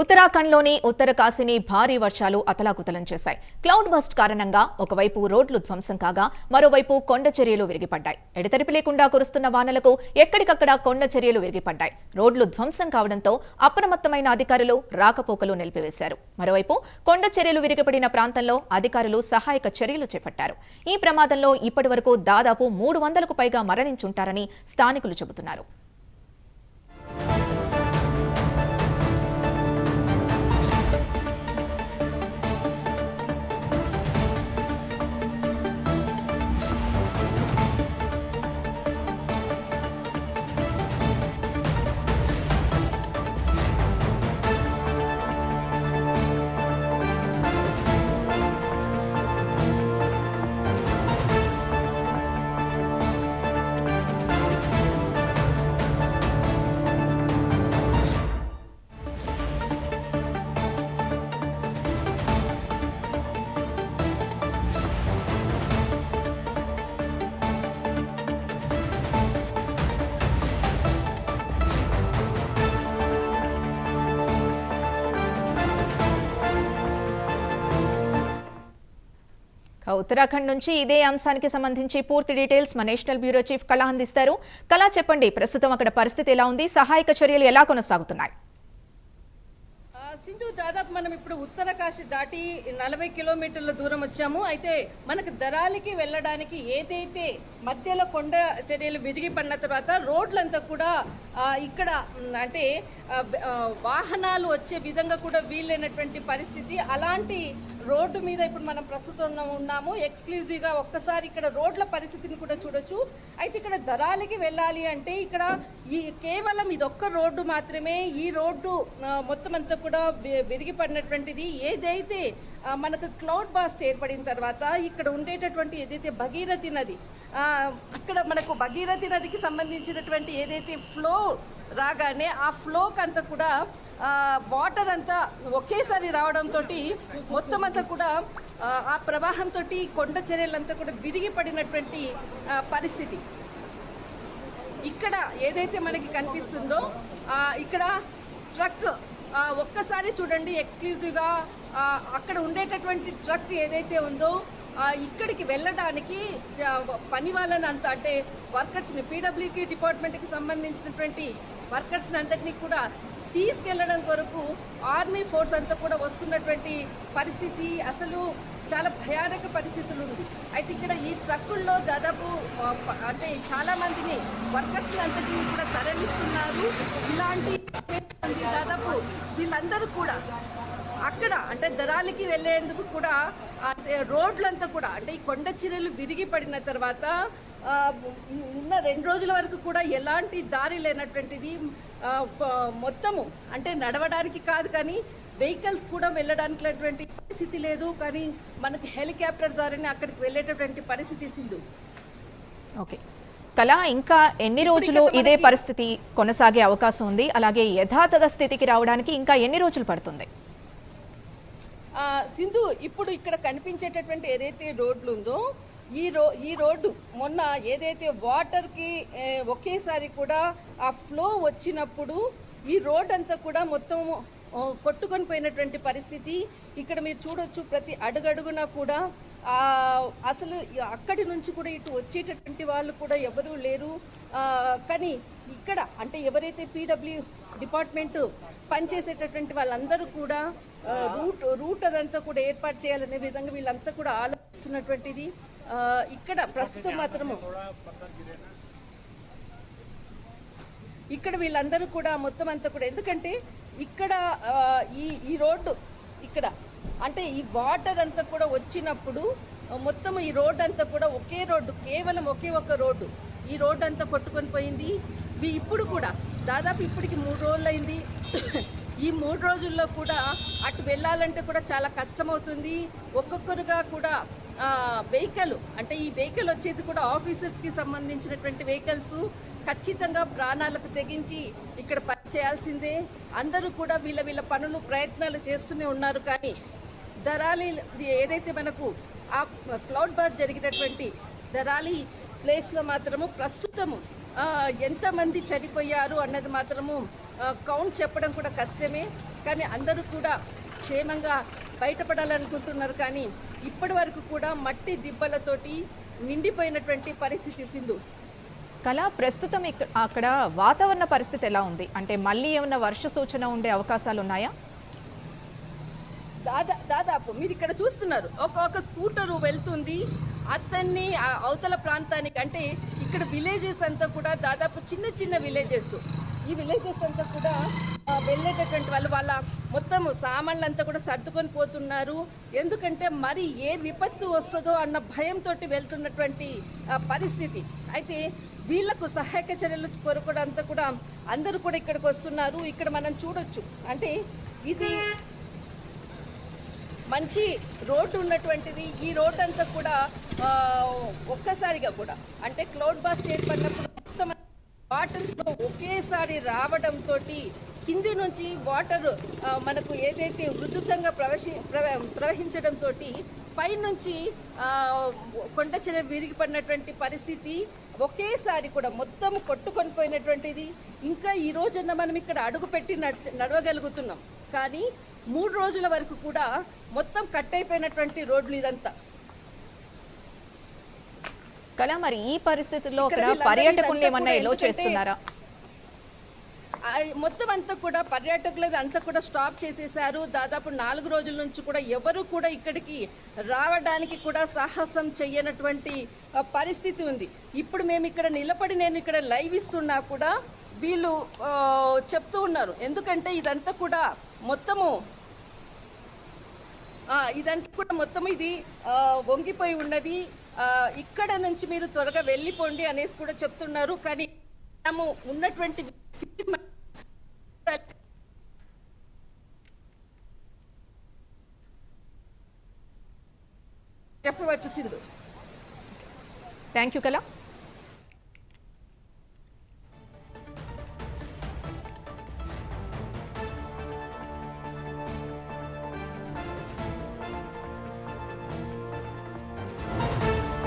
ఉత్తరాఖండ్లోని ఉత్తర కాశీని భారీ వర్షాలు అతలాకుతలం చేశాయి. క్లౌడ్ బస్ట్ కారణంగా ఒకవైపు రోడ్లు ధ్వంసం కాగా మరోవైపు కొండ చర్యలు విరిగిపడ్డాయి. ఎడతెరిపి లేకుండా కురుస్తున్న వానలకు ఎక్కడికక్కడ కొండ చర్యలు విరిగిపడ్డాయి. రోడ్లు ధ్వంసం కావడంతో అప్రమత్తమైన అధికారులు రాకపోకలు నిలిపివేశారు. మరోవైపు కొండ చర్యలు విరిగిపడిన ప్రాంతంలో అధికారులు సహాయక చర్యలు చేపట్టారు. ఈ ప్రమాదంలో ఇప్పటివరకు దాదాపు మూడు వందలకు పైగా మరణించుంటారని స్థానికులు చెబుతున్నారు. ఉత్తరాఖండ్ నుంచి ఇదే అంశానికి సంబంధించి పూర్తి డీటెయిల్స్ మా నేషనల్ బ్యూరో చీఫ్ కళ అందిస్తారు. కళ చెప్పండి ప్రస్తుతం అక్కడ పరిస్థితి ఎలా ఉంది? సహాయక చర్యలు ఎలా కొనసాగుతున్నాయి? సింధు దాదాపు మనం ఇప్పుడు ఉత్తరకాశి దాటి నలభై కిలోమీటర్ల దూరం వచ్చాము. అయితే మనకు దరాలికి వెళ్ళడానికి ఏదైతే మధ్యలో కొండ చర్యలు విరిగి పడిన తర్వాత రోడ్లంతా కూడా ఇక్కడ అంటే వాహనాలు వచ్చే విధంగా కూడా వీలైనటువంటి పరిస్థితి. అలాంటి రోడ్డు మీద ఇప్పుడు మనం ప్రస్తుతం ఉన్నాము. ఎక్స్క్లూజివ్గా ఒక్కసారి ఇక్కడ రోడ్ల పరిస్థితిని కూడా చూడొచ్చు. అయితే ఇక్కడ దరాలకి వెళ్ళాలి అంటే ఇక్కడ ఈ కేవలం ఇదొక్క రోడ్డు మాత్రమే ఈ రోడ్డు మొత్తం అంతా కూడా విరిగిపడినటువంటిది ఏదైతే మనకు క్లౌడ్ బాస్ట్ ఏర్పడిన తర్వాత ఇక్కడ ఉండేటటువంటి ఏదైతే భగీరథి నది ఇక్కడ మనకు భగీరథి నదికి సంబంధించినటువంటి ఏదైతే ఫ్లో రాగానే ఆ ఫ్లోకి అంతా కూడా వాటర్ అంతా ఒకేసారి రావడంతో మొత్తం అంతా కూడా ఆ, ప్రవాహంతో కొండ చర్యలంతా కూడా విరిగి పడినటువంటి పరిస్థితి. ఇక్కడ ఏదైతే మనకి కనిపిస్తుందో ఇక్కడ ట్రక్ ఒక్కసారి చూడండి ఎక్స్క్లూజివ్గా అక్కడ ఉండేటటువంటి ట్రక్ ఏదైతే ఉందో ఇక్కడికి వెళ్ళడానికి పని వాళ్ళని అంత అంటే వర్కర్స్ని పీడబ్ల్యూకి డిపార్ట్మెంట్కి సంబంధించినటువంటి వర్కర్స్ని అంతటినీ కూడా తీసుకెళ్ళడం కొరకు ఆర్మీ ఫోర్స్ అంతా కూడా వస్తున్నటువంటి పరిస్థితి అసలు చాలా భయానక పరిస్థితులు ఉంది. అయితే ఇక్కడ ఈ ట్రక్కుల్లో దాదాపు అంటే చాలా మందిని వర్కర్స్ అంతటిని కూడా తరలిస్తున్నారు. ఇలాంటి దాదాపు వీళ్ళందరూ కూడా అక్కడ అంటే దరాలికి వెళ్ళేందుకు కూడా అంటే రోడ్లంతా కూడా అంటే ఈ కొండ చీరలు విరిగి పడిన తర్వాత ఆ, ఉన్న రెండు రోజుల వరకు కూడా ఎలాంటి దారి లేనటువంటిది మొత్తము అంటే నడవడానికి కాదు కానీ వెహికల్స్ కూడా వెళ్ళడానికి పరిస్థితి లేదు. కానీ మనకి హెలికాప్టర్ ద్వారానే అక్కడికి వెళ్ళేటటువంటి పరిస్థితి సింధు. ఓకే. కళ ఇంకా ఎన్ని రోజులు ఇదే పరిస్థితి కొనసాగే అవకాశం ఉంది. అలాగే యథాతథ స్థితికి రావడానికి ఇంకా ఎన్ని రోజులు పడుతుంది? సింధు ఇప్పుడు ఇక్కడ కనిపించేటటువంటి ఏదైతే రోడ్లు ఉందో ఈ రో ఈ రోడ్డు మొన్న ఏదైతే వాటర్కి ఒకేసారి కూడా ఆ ఫ్లో వచ్చినప్పుడు ఈ రోడ్ అంతా కూడా మొత్తం కొట్టుకొని పోయినటువంటి పరిస్థితి. ఇక్కడ మీరు చూడొచ్చు ప్రతి అడుగడుగునా కూడా అసలు అక్కడి నుంచి కూడా ఇటు వచ్చేటటువంటి వాళ్ళు కూడా ఎవరూ లేరు. కానీ ఇక్కడ అంటే ఎవరైతే పీడబ్ల్యూ డిపార్ట్మెంట్ పనిచేసేటటువంటి వాళ్ళందరూ కూడా రూట్ రూట్ అదంతా కూడా ఏర్పాటు చేయాలనే విధంగా వీళ్ళంతా కూడా ఆలోచిస్తున్నటువంటిది. ఇక్కడ ప్రస్తుతం మాత్రము ఇక్కడ వీళ్ళందరూ కూడా మొత్తం అంతా కూడా ఎందుకంటే ఇక్కడ ఈ ఈ రోడ్డు ఇక్కడ అంటే ఈ వాటర్ అంతా కూడా వచ్చినప్పుడు మొత్తం ఈ రోడ్డు అంతా కూడా ఒకే రోడ్డు కేవలం ఒకే ఒక రోడ్డు. ఈ రోడ్డు అంతా కొట్టుకొని పోయింది. ఇప్పుడు కూడా దాదాపు ఇప్పటికి మూడు రోజులు అయింది ఈ మూడు రోజుల్లో కూడా అటు వెళ్ళాలంటే కూడా చాలా కష్టమవుతుంది. ఒక్కొక్కరుగా కూడా వెహికల్ అంటే ఈ వెహికల్ వచ్చేది కూడా ఆఫీసర్స్కి సంబంధించినటువంటి వెహికల్స్ ఖచ్చితంగా ప్రాణాలకు తెగించి ఇక్కడ పని చేయాల్సిందే. అందరూ కూడా వీళ్ళ వీళ్ళ పనులు ప్రయత్నాలు చేస్తూనే ఉన్నారు. కానీ దరాలి ఏదైతే మనకు ఆ క్లౌడ్ బాత్ జరిగినటువంటి దరాలి ప్లేస్లో మాత్రము ప్రస్తుతము ఎంతమంది చనిపోయారు అన్నది మాత్రము కౌంట్ చెప్పడం కూడా కష్టమే. కానీ అందరూ కూడా క్షేమంగా బయటపడాలనుకుంటున్నారు కానీ ఇప్పటి వరకు కూడా మట్టి దిబ్బలతోటి నిండిపోయినటువంటి పరిస్థితి సింధు. కళ ప్రస్తుతం అక్కడ వాతావరణ పరిస్థితి ఎలా ఉంది? అంటే మళ్ళీ ఏమన్నా వర్ష సూచన ఉండే అవకాశాలు ఉన్నాయా? దాదా దాదాపు మీరు ఇక్కడ చూస్తున్నారు. ఒక ఒక స్కూటర్ వెళ్తుంది. అతన్ని అవతల ప్రాంతానికి అంటే ఇక్కడ విలేజెస్ అంతా కూడా దాదాపు చిన్న చిన్న విలేజెస్. ఈ విలేజెస్ అంతా కూడా వెళ్ళేటటువంటి వాళ్ళు వాళ్ళ మొత్తం సామాన్లు అంతా కూడా సర్దుకొని పోతున్నారు. ఎందుకంటే మరి ఏ విపత్తు వస్తుందో అన్న భయంతో వెళ్తున్నటువంటి పరిస్థితి. అయితే వీళ్ళకు సహాయక చర్యలు కొరకడం కూడా అందరూ కూడా ఇక్కడికి వస్తున్నారు. ఇక్కడ మనం చూడొచ్చు. అంటే ఇది మంచి రోడ్డు ఉన్నటువంటిది. ఈ రోడ్డు అంతా కూడా ఒక్కసారిగా కూడా అంటే క్లౌడ్ బాస్ట్ ఏర్పడినప్పుడు మొత్తం వాటర్ ఫ్లో ఒకేసారి రావడంతో కింది నుంచి వాటర్ మనకు ఏదైతే ఉధృతంగా ప్రవహి ప్రవ- ప్రవహించడంతో పైనుంచి కొండ చెర విరిగిపడినటువంటి పరిస్థితి ఒకేసారి కూడా మొత్తం కొట్టుకొని పోయినటువంటిది. ఇంకా ఈ రోజున మనం ఇక్కడ అడుగుపెట్టి నడవగలుగుతున్నాం. కానీ మూడు రోజుల వరకు కూడా మొత్తం కట్ అయిపోయినటువంటి రోడ్లు ఇదంతా. కళ మరి ఈ పరిస్థితుల్లో ఇదంతా ఏమన్నా కూడా ఎలో చేస్తున్నారా? మొత్తం అంతా కూడా పర్యాటకులది అంతా కూడా స్టాప్ చేసేశారు. దాదాపు నాలుగు రోజుల నుంచి కూడా ఎవరు కూడా ఇక్కడికి రావడానికి కూడా సాహసం చెయ్యనటువంటి పరిస్థితి ఉంది. ఇప్పుడు మేము ఇక్కడ నిలబడి నేను ఇక్కడ లైవ్ ఇస్తున్నా కూడా వీళ్ళు చెప్తూ ఉన్నారు. ఎందుకంటే ఇదంతా కూడా మొత్తము ఇదంతా కూడా మొత్తం ఇది వంగిపోయి ఉన్నది. ఇక్కడ నుంచి మీరు త్వరగా వెళ్ళిపోండి అనేసి కూడా చెప్తున్నారు. కానీ మనము ఉన్నటువంటి స్థితి మ- చెప్పవచ్చు సింధు థ్యాంక్ యూ కళ